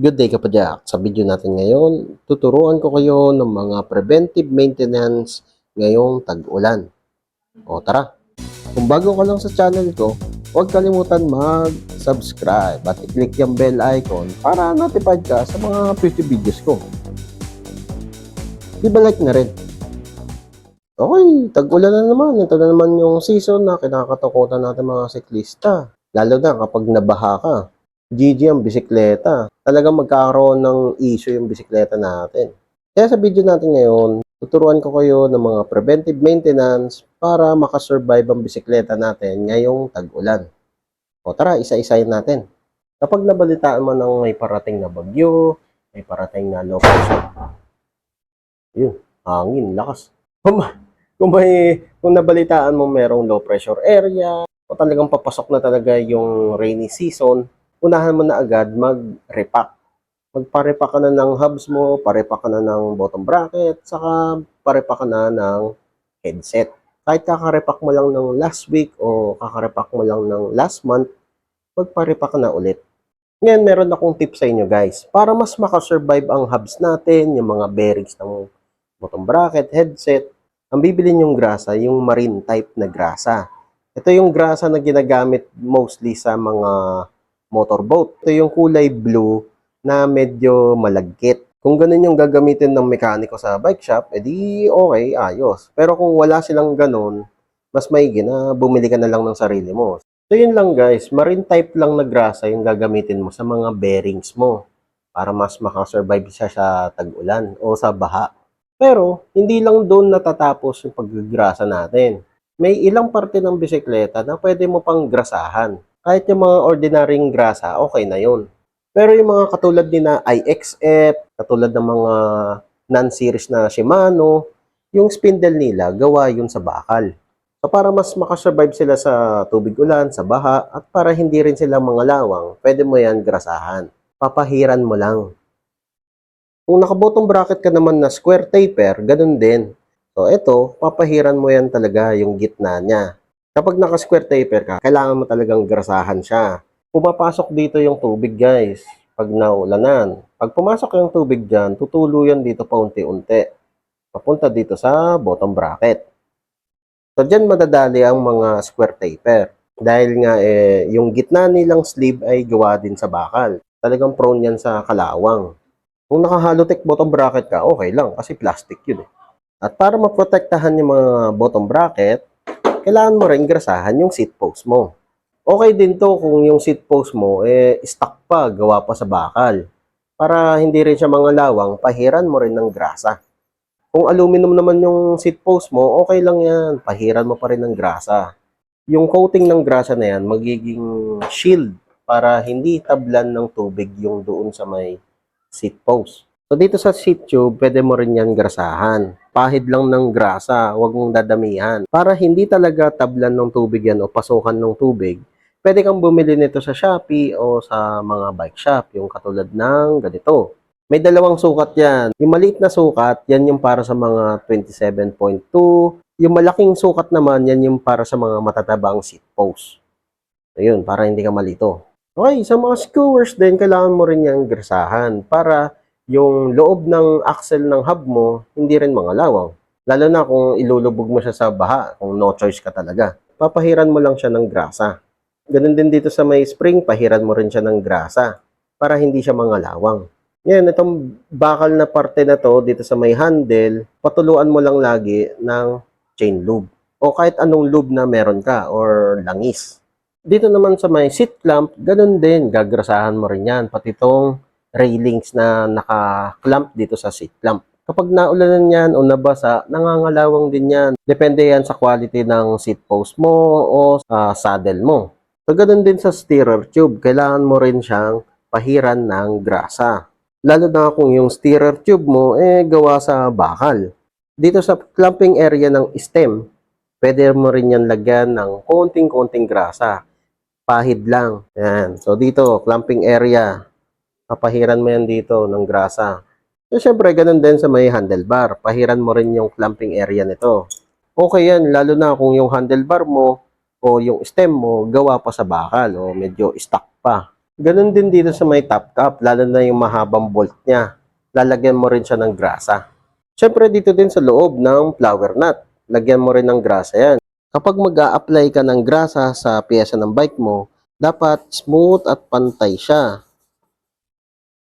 Good day kapadyak. Sa video natin ngayon, tuturuan ko kayo ng mga preventive maintenance ngayong tag-ulan. O tara! Kung bago ka lang sa channel ko, huwag kalimutan mag-subscribe at i-click yung bell icon para notified ka sa mga future videos ko. Di ba like na rin? Okay, tag-ulan na naman. Ito na naman yung season na kinakatakutan natin mga siklista. Lalo na kapag nabaha ka. GG ang bisikleta. Talagang magkakaroon ng issue yung bisikleta natin. Kaya sa video natin ngayon, tuturuan ko kayo ng mga preventive maintenance para makasurvive ang bisikleta natin ngayong tag-ulan. O tara, isa-isayin natin. Kapag nabalitaan mo ng may parating na bagyo, may parating na low pressure. Yun, hangin, lakas. Kung, kung may, kung nabalitaan mo merong low pressure area, o talagang papasok na talaga yung rainy season, unahan mo na agad mag-repack. Magpa-repack ka na ng hubs mo, parepack ka na ng bottom bracket, saka parepack ka na ng headset. Kahit kakarepack mo lang ng last week o kakarepack mo lang ng last month, magpa-repack ka na ulit. Ngayon, meron akong tip sa inyo guys. Para mas makasurvive ang hubs natin, yung mga bearings ng bottom bracket, headset, ang bibili yung grasa, yung marine type na grasa. Ito yung grasa na ginagamit mostly sa mga motorboat. Ito yung kulay blue na medyo malagkit. Kung ganun yung gagamitin ng mekaniko sa bike shop, edi okay, ayos. Pero kung wala silang ganun, mas maigi na bumili ka na lang ng sarili mo. So yun lang guys, marine type lang na grasa yung gagamitin mo sa mga bearings mo para mas makasurvive siya sa tag-ulan o sa baha. Pero hindi lang doon natatapos yung paggrasa natin. May ilang parte ng bisikleta na pwede mo pang grasahan. Kahit yung mga ordinaryong grasa, okay na yun. Pero yung mga katulad din na IXF, katulad ng mga non-series na Shimano, yung spindle nila, gawa yun sa bakal. So para mas makasurvive sila sa tubig ulan, sa baha, at para hindi rin sila mga lawang, pwede mo yan grasahan. Papahiran mo lang. Kung nakabottom bracket ka naman na square taper, ganun din. So ito, papahiran mo yan talaga yung gitna niya. Kapag naka-square taper ka, kailangan mo talagang grasahan siya. Pumapasok dito yung tubig guys, pag naulanan. Pag pumasok yung tubig dyan, tutulo yan dito paunti-unti. Papunta dito sa bottom bracket. So dyan madadali ang mga square taper. Dahil nga eh, yung gitna nilang sleeve ay gawa din sa bakal. Talagang prone yan sa kalawang. Kung naka-halotek bottom bracket ka, okay lang kasi plastic yun eh. At para maprotektahan yung mga bottom bracket, kailangan mo rin grasahan yung seat post mo. Okay din to kung yung seat post mo eh stuck pa, gawa pa sa bakal. Para hindi rin siya mga lawang, pahiran mo rin ng grasa. Kung aluminum naman yung seat post mo, okay lang yan. Pahiran mo pa rin ng grasa. Yung coating ng grasa na yan, magiging shield para hindi tablan ng tubig yung doon sa may seat post. So dito sa seat tube, pwede mo rin yan grasahan. Pahid lang ng grasa, huwag mong dadamihan. Para hindi talaga tablan ng tubig yan o pasukan ng tubig, pwede kang bumili nito sa Shopee o sa mga bike shop, yung katulad ng ganito. May dalawang sukat yan. Yung maliit na sukat, yan yung para sa mga 27.2. Yung malaking sukat naman, yan yung para sa mga matatabang seat post. Ayun, para hindi ka malito. Okay, sa mga skewers din, kailangan mo rin yung grasahan para yung loob ng axle ng hub mo, hindi rin mga lawang. Lalo na kung ilulubog mo siya sa baha, kung no choice ka talaga. Papahiran mo lang siya ng grasa. Ganun din dito sa may spring, pahiran mo rin siya ng grasa para hindi siya mga lawang. Ngayon, itong bakal na parte na to dito sa may handle, patuluan mo lang lagi ng chain lube. O kahit anong lube na meron ka or langis. Dito naman sa may seat clamp, ganun din, gagrasahan mo rin yan. Pati itong railings na naka-clamp dito sa seat clamp. Kapag naulanan yan o nabasa, nangangalawang din yan. Depende yan sa quality ng seat post mo o sa saddle mo. So, ganun din sa steerer tube. Kailangan mo rin siyang pahiran ng grasa. Lalo na kung yung steerer tube mo, eh, gawa sa bakal. Dito sa clamping area ng stem, pwede mo rin yan lagyan ng konting-konting grasa. Pahid lang. Yan. So, dito, clamping area. Papahiran mo yan dito ng grasa. So, syempre, ganun din sa may handlebar. Pahiran mo rin yung clamping area nito. Okay yan, lalo na kung yung handlebar mo o yung stem mo gawa pa sa bakal o medyo stuck pa. Ganun din dito sa may top cap, lalo na yung mahabang bolt niya. Lalagyan mo rin siya ng grasa. Siyempre dito din sa loob ng flower nut, lagyan mo rin ng grasa yan. Kapag mag apply ka ng grasa sa piyesa ng bike mo, dapat smooth at pantay siya.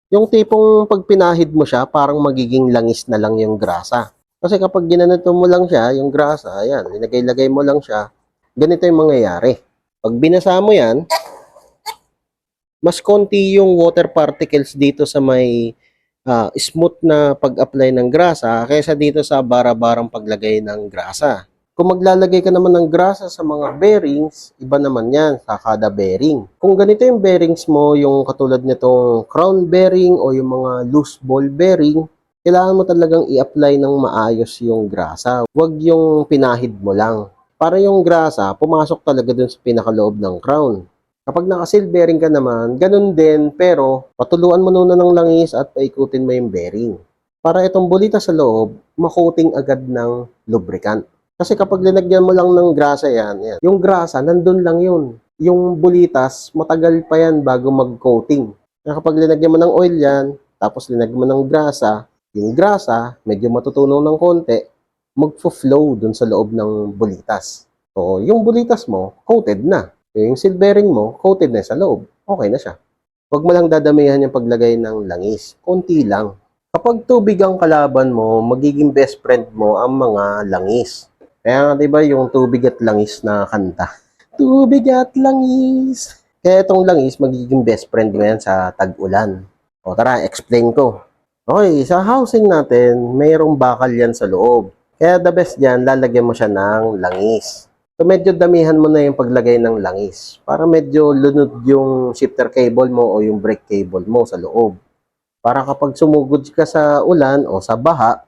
Yung tipong pag pinahid mo siya, parang magiging langis na lang yung grasa. Kasi kapag ginanito mo lang siya, yung grasa, ayan, linagay-lagay mo lang siya, ganito yung mangyayari. Pag binasa mo yan, mas konti yung water particles dito sa may ah, smooth na pag-apply ng grasa kaysa dito sa bara-barang paglagay ng grasa. Kung maglalagay ka naman ng grasa sa mga bearings, iba naman yan sa kada bearing. Kung ganito yung bearings mo, yung katulad nitong crown bearing o yung mga loose ball bearing, kailangan mo talagang i-apply ng maayos yung grasa. Huwag yung pinahid mo lang. Para yung grasa, pumasok talaga dun sa pinakaloob ng crown. Kapag naka-seal bearing ka naman, ganun din, pero patuluan mo muna ng langis at paikutin mo yung bearing. Para itong bulita sa loob, makoating agad ng lubricant. Kasi kapag linagyan mo lang ng grasa yan, yan, yung grasa, nandun lang yun. Yung bulitas, matagal pa yan bago mag-coating. Kaya kapag linagyan mo ng oil yan, tapos linagyan mo ng grasa, yung grasa, medyo matutunaw ng konti, magfo-flow dun sa loob ng bulitas. So, yung bulitas mo, coated na. Yung seal bearing mo, coated na sa loob. Okay na siya. Huwag mo lang dadamihan yung paglagay ng langis. Konti lang. Kapag tubig ang kalaban mo, magiging best friend mo ang mga langis. Kaya nga, di ba, yung tubig at langis na kanta. Tubig at langis. Kaya itong langis, magiging best friend mo yan sa tag-ulan. O tara, explain ko. Okay, sa housing natin, mayroong bakal yan sa loob. Kaya the best dyan, lalagyan mo siya ng langis. So medyo damihan mo na yung paglagay ng langis para medyo lunod yung shifter cable mo o yung brake cable mo sa loob. Para kapag sumugod ka sa ulan o sa baha,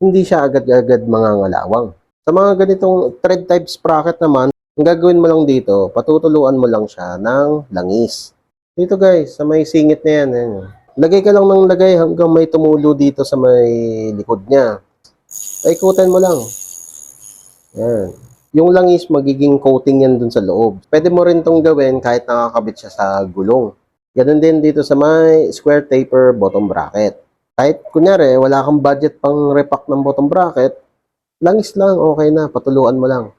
hindi siya agad-agad mangangalawang. Sa mga ganitong thread type sprocket naman, ang gagawin mo lang dito, patutuluan mo lang siya ng langis. Dito guys, sa may singit na yan. yan. Lagay ka lang ng lagay hanggang may tumulo dito sa may likod niya. Paikutan mo lang. Yan. Yung langis, magiging coating yan dun sa loob. Pwede mo rin tong gawin kahit nakakabit siya sa gulong. Ganun din dito sa may square taper bottom bracket. Kahit kunyari, wala kang budget pang repack ng bottom bracket, langis lang, okay na, patuluan mo lang.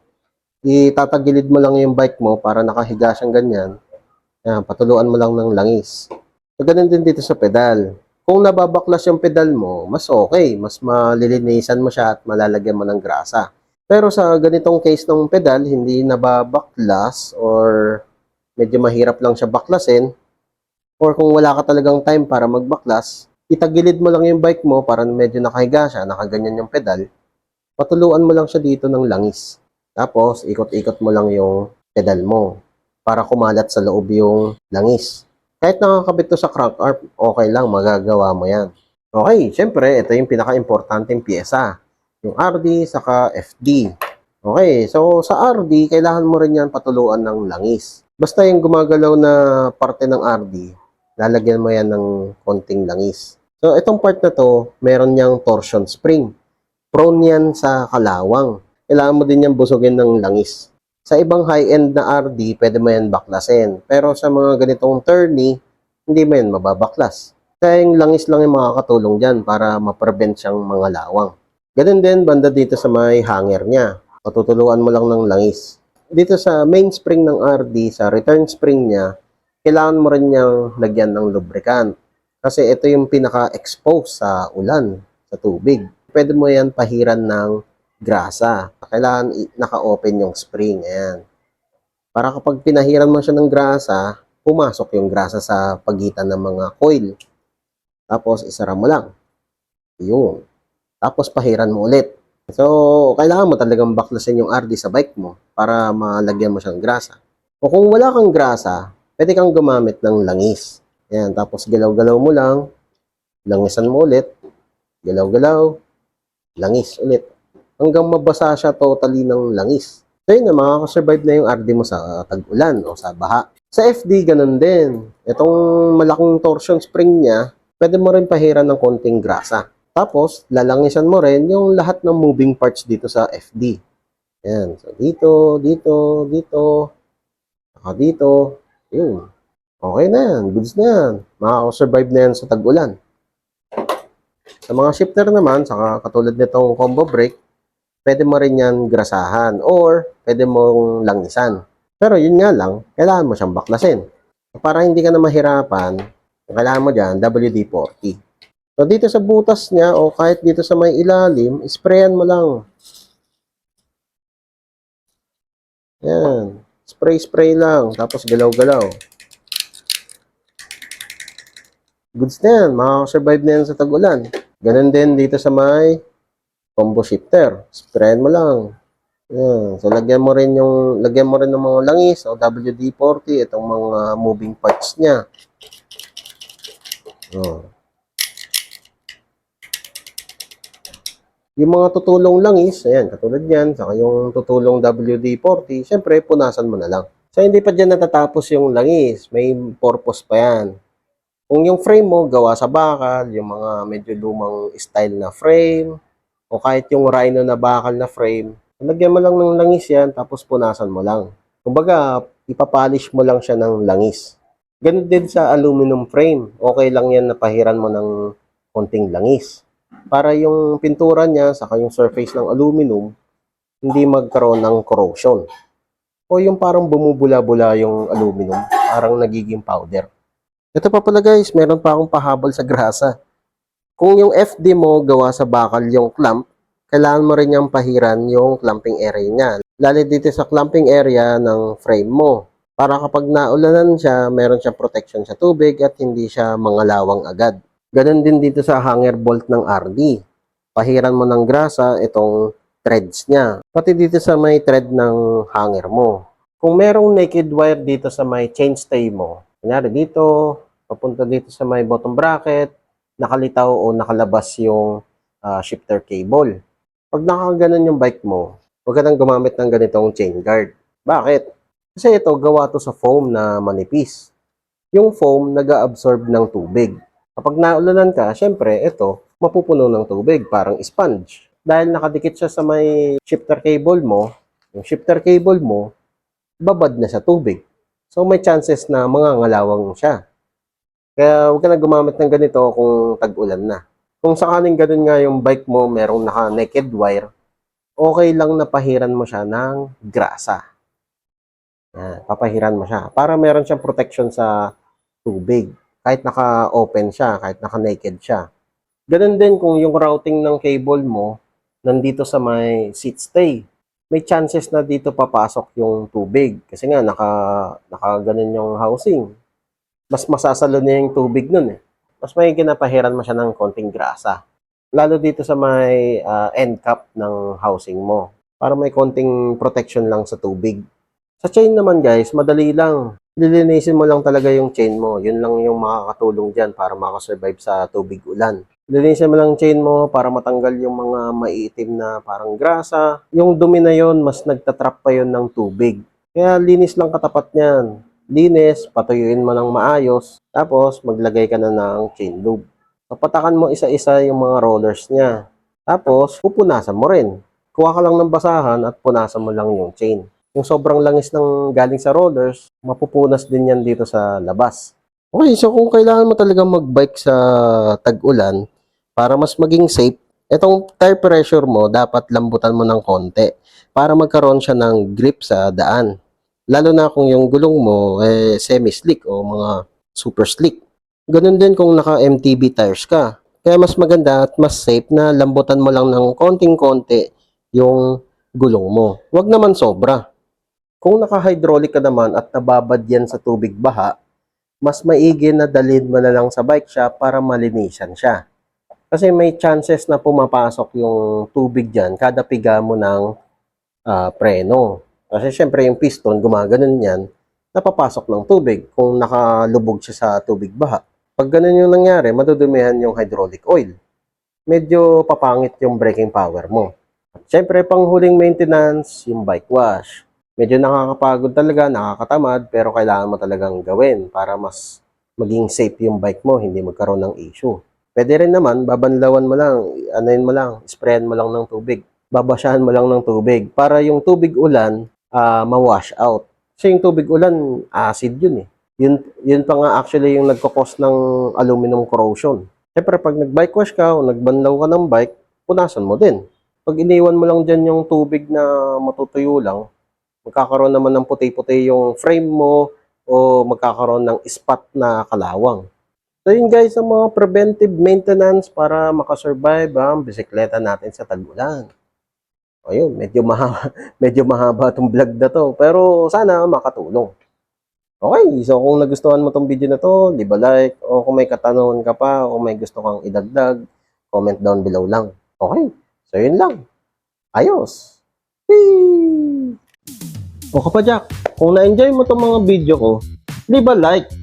Itatagilid mo lang yung bike mo para nakahiga siyang ganyan. Yan, patuluan mo lang ng langis. So, ganun din dito sa pedal. Kung nababaklas yung pedal mo, mas okay. Mas malilinisan mo siya at malalagyan mo ng grasa. Pero sa ganitong case ng pedal, hindi nababaklas or medyo mahirap lang siya baklasin or kung wala ka talagang time para magbaklas, itagilid mo lang yung bike mo para medyo nakahiga siya, nakaganyan yung pedal, patuluan mo lang siya dito ng langis. Tapos, ikot-ikot mo lang yung pedal mo para kumalat sa loob yung langis. Kahit nakakabit to sa crank arm, okay lang, magagawa mo yan. Okay, syempre, ito yung pinaka-importanting pyesa yung RD saka FD. Okay, so sa RD, kailangan mo rin yan patuluan ng langis. Basta yung gumagalaw na parte ng RD, lalagyan mo yan ng konting langis. So itong part na to, meron niyang torsion spring. Prone yan sa kalawang. Kailangan mo din yan busugin ng langis. Sa ibang high-end na RD, pwede mo yan baklasin. Pero sa mga ganitong turny, hindi mo yan mababaklas. Kaya yung langis lang yung makakatulong dyan para ma-prevent siyang mga lawang. Ganun din banda dito sa may hanger niya. Patutuluan mo lang ng langis. Dito sa main spring ng RD, sa return spring niya, kailangan mo rin niyang lagyan ng lubricant. Kasi ito yung pinaka-expose sa ulan, sa tubig. Pwede mo yan pahiran ng grasa. Kailangan naka-open yung spring. Ayan. Para kapag pinahiran mo siya ng grasa, pumasok yung grasa sa pagitan ng mga coil. Tapos, isara mo lang. Yun. Tapos pahiran mo ulit. So, kailangan mo talagang baklasin yung RD sa bike mo para malagyan mo siyang grasa. O kung wala kang grasa, pwede kang gumamit ng langis. Yan, tapos galaw-galaw mo lang, langisan mo ulit, galaw-galaw, langis ulit. Hanggang mabasa siya totally ng langis. So yun na, makakasurvive na yung RD mo sa tag-ulan o sa baha. Sa FD, ganun din. Itong malaking torsion spring niya, pwede mo rin pahiran ng konting grasa. Tapos, lalangisan mo rin yung lahat ng moving parts dito sa FD. Yan. So, dito, dito, dito, saka dito. Yun. Okay na yan. Goods na yan. Makakasurvive na yan sa tag-ulan. Sa mga shifter naman, saka katulad nitong combo brake, pwede mo rin yan grasahan or pwede mong langisan. Pero yun nga lang, kailangan mo siyang baklasin. Para hindi ka na mahirapan, ang kailangan mo dyan, WD-40. So dito sa butas niya o kahit dito sa may ilalim, sprayan mo lang. Yan. Spray-spray lang. Tapos galaw-galaw. Goods na yan. Makakasurvive na yan sa tag-ulan. Ganun din dito sa may combo shifter. Sprayan mo lang. Yan. So, lagyan mo rin yung, lagyan mo rin ng mga langis o WD-40, itong mga moving parts niya. Oh. Yung mga tutulong langis, ayan, katulad yan, saka yung tutulong WD-40, syempre, punasan mo na lang. So, hindi pa dyan natatapos yung langis. May purpose pa yan. Kung yung frame mo, gawa sa bakal, yung mga medyo lumang style na frame, o kahit yung rhino na bakal na frame, lagyan mo lang ng langis yan, tapos punasan mo lang. Kumbaga, ipapolish mo lang siya ng langis. Ganun din sa aluminum frame. Okay lang yan na pahiran mo ng konting langis para yung pintura niya saka yung surface ng aluminum hindi magkaroon ng corrosion. O yung parang bumubula-bula yung aluminum, parang nagiging powder. Ito pa pala guys, meron pa akong pahabol sa grasa. Kung yung FD mo gawa sa bakal yung clamp, kailangan mo rin niyang pahiran yung clamping area niya. Lalo dito sa clamping area ng frame mo. Para kapag naulanan siya, meron siyang protection sa tubig at hindi siya mangalawang agad. Ganon din dito sa hanger bolt ng RD. Pahiran mo ng grasa itong threads niya. Pati dito sa may thread ng hanger mo. Kung merong naked wire dito sa may chainstay mo, kunyari dito, papunta dito sa may bottom bracket, nakalitaw o nakalabas yung ah, shifter cable. Pag nakaganon yung bike mo, huwag ka nang gumamit ng ganitong chain guard. Bakit? Kasi ito, gawa to sa foam na manipis. Yung foam, nag-absorb ng tubig. Kapag naulanan ka, syempre, ito, mapupuno ng tubig, parang sponge. Dahil nakadikit siya sa may shifter cable mo, yung shifter cable mo, babad na sa tubig. So, may chances na mga ngalawang siya. Kaya huwag ka na gumamit ng ganito kung tag-ulan na. Kung sakaling ganun nga yung bike mo, merong naka-naked wire, okay lang na pahiran mo siya ng grasa. Yan, papahiran mo siya. Para meron siyang protection sa tubig. Kahit naka-open siya, kahit naka-naked siya. Ganun din kung yung routing ng cable mo nandito sa may seat stay. May chances na dito papasok yung tubig. Kasi nga, naka, naka ganun yung housing. Mas masasalo niya yung tubig nun eh. Mas may ginapahiran mo siya ng konting grasa. Lalo dito sa may ah, end cap ng housing mo. Para may konting protection lang sa tubig. Sa chain naman guys, madali lang. Lilinisin mo lang talaga yung chain mo. Yun lang yung makakatulong dyan para makasurvive sa tubig ulan. Lilinisin mo lang chain mo para matanggal yung mga maiitim na parang grasa. Yung dumi na yon mas nagtatrap pa yon ng tubig. Kaya linis lang katapat niyan. Linis, patuyuin mo ng maayos, tapos maglagay ka na ng chain lube. Papatakan mo isa-isa yung mga rollers niya. Tapos, pupunasan mo rin. Kuha ka lang ng basahan at punasan mo lang yung chain. Yung sobrang langis ng galing sa rollers, mapupunas din yan dito sa labas. Okay, so kung kailangan mo talaga magbike sa tag-ulan, para mas maging safe, itong tire pressure mo, dapat lambutan mo ng konti para magkaroon siya ng grip sa daan. Lalo na kung yung gulong mo eh, semi-slick o mga super slick. Ganun din kung naka-MTB tires ka. Kaya mas maganda at mas safe na lambutan mo lang ng konting-konti yung gulong mo. Huwag naman sobra. Kung naka-hydraulic ka naman at nababad yan sa tubig baha, mas maigi na dalhin mo na lang sa bike shop para malinisan siya. Kasi may chances na pumapasok yung tubig dyan kada piga mo ng ah, preno. Kasi syempre yung piston, gumaganon yan, napapasok ng tubig kung nakalubog siya sa tubig baha. Pag ganun yung nangyari, madudumihan yung hydraulic oil. Medyo papangit yung braking power mo. At syempre, panghuling maintenance, yung bike wash. Medyo nakakapagod talaga, nakakatamad, pero kailangan mo talagang gawin para mas maging safe yung bike mo, hindi magkaroon ng issue. Pwede rin naman, babanlawan mo lang, anuin mo lang, sprayan mo lang ng tubig. Babasyahan mo lang ng tubig para yung tubig ulan ah, ma-wash out. Kasi yung tubig ulan, acid yun eh. Yun, yun pa nga actually yung nagkakos ng aluminum corrosion. Siyempre, pag nag-bike wash ka o nagbanlaw ka ng bike, punasan mo din. Pag iniwan mo lang dyan yung tubig na matutuyo lang, magkakaroon naman ng puti-puti yung frame mo o magkakaroon ng spot na kalawang. So yun guys, ang mga preventive maintenance para makasurvive ang bisikleta natin sa tag-ulan. O yun, medyo mahaba, medyo mahaba itong vlog na to. Pero sana makatulong. Okay, so kung nagustuhan mo tong video na to, di ba like, o kung may katanungan ka pa, o may gusto kang idagdag, comment down below lang. Okay, so yun lang. Ayos! Whee! O kapadyak, kung na-enjoy mo tong mga video ko, di ba like